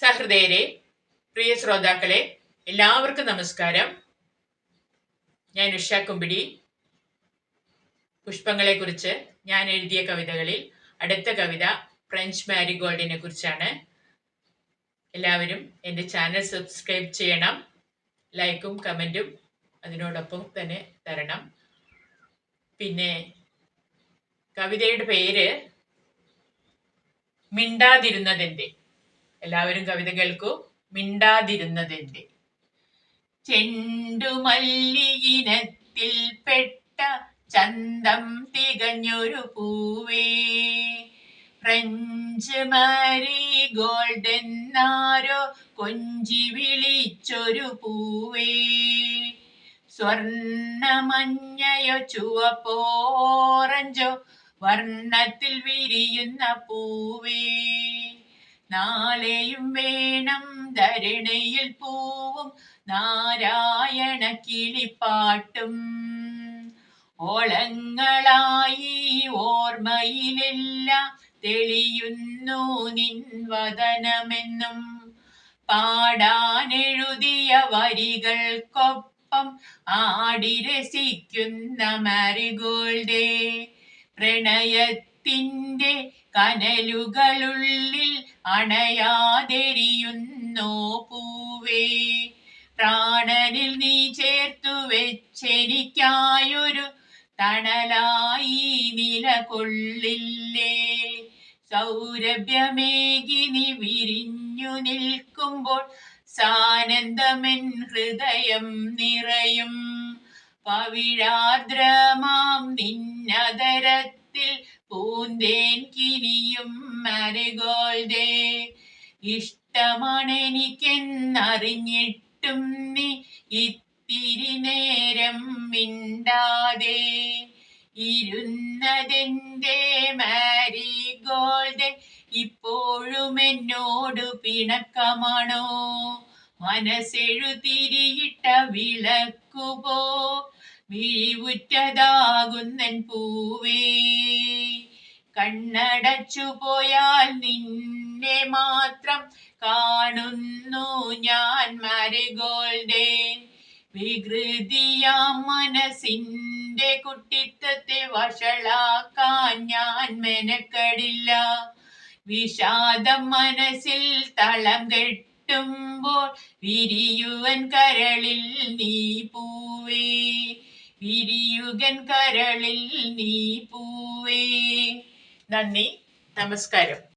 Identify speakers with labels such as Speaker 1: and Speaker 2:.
Speaker 1: സഹൃദയരെ പ്രിയ ശ്രോതാക്കളെ എല്ലാവർക്കും നമസ്കാരം. ഞാൻ ഉഷ കുമ്പിടി. പുഷ്പങ്ങളെ കുറിച്ച് ഞാൻ എഴുതിയ കവിതകളിൽ അടുത്ത കവിത ഫ്രഞ്ച് മാരിഗോൾഡിനെ കുറിച്ചാണ്. എല്ലാവരും എന്റെ ചാനൽ സബ്സ്ക്രൈബ് ചെയ്യണം ലൈക്കും കമന്റും അതിനോടൊപ്പം തന്നെ തരണം. പിന്നെ കവിതയുടെ പേര് മിണ്ടാതിരുന്നതെന്റെ എല്ലാവരും കവിത കേൾക്കൂ. മിണ്ടാതിരുന്നതെന്റെ ചെണ്ടുമല്ലിയിനത്തിൽ പെട്ട ചന്തം തികഞ്ഞൊരു പൂവേ. ഫ്രഞ്ച് മാരി ഗോൾഡൻ നാരോ കൊഞ്ചി വിളിച്ചൊരു പൂവേ. സ്വർണമഞ്ഞയോ ചുവപ്പോറഞ്ചോ വർണത്തിൽ വിരിയുന്ന പൂവേ. നാളെയും വേണം ധരണയിൽ പൂവും നാരായണ കിളിപ്പാട്ടും. ഓളങ്ങളായി ഓർമ്മയിലെല്ലാം തെളിയുന്നു നിൻ വദനമെന്നും പാടാനെഴുതിയ വരികൾക്കൊപ്പം ആടി രസിക്കുന്ന മാരിഗോൾഡേ പ്രണയത്തിന്റെ കനലുകളുള്ളിൽ അണയാതെരിയുന്നോ പൂവേ. പ്രാണനിൽ നീ ചേർത്തു വെച്ചെനിക്കായൊരു തണലായി നിലകൊള്ളില്ലേ. സൗരഭ്യമേകി നീ വിരിഞ്ഞു നിൽക്കുമ്പോൾ സാനന്ദമെൻ ഹൃദയം നിറയും. പവിഴാദ്രമാം നിന്നതരത്തിൽ പൂന്തേൻ കിനിയും മരഗോൾഡേ ഇഷ്ടമാണെനിക്കെന്നറിഞ്ഞിട്ടും നീ ഇത്തിരി നേരം മിണ്ടാതെ. ഇരുന്നതെന്റെ മാരി ഗോൾഡ് ഇപ്പോഴും എന്നോട് പിണക്കമാണോ? മനസ്സെഴുതിരിയിട്ട വിളക്കുപോ വിഴിവുറ്റതാകുന്നൻ പൂവേ. കണ്ണടച്ചു പോയാൽ നിന്നെ മാത്രം കാണുന്നു ഞാൻ മരഗോൾഡേൻ വികൃതിയാം മനസ്സിന്റെ കുട്ടിത്തത്തെ വഷളാക്കാൻ ഞാൻ മെനക്കടില്ല. വിഷാദം മനസ്സിൽ തളം കെട്ടുമ്പോൾ വിരിയുവൻ കരളിൽ നീ പൂവേ. വിരിയുകൻ കരളിൽ നീ പൂവേ. നന്ദി. നമസ്കാരം.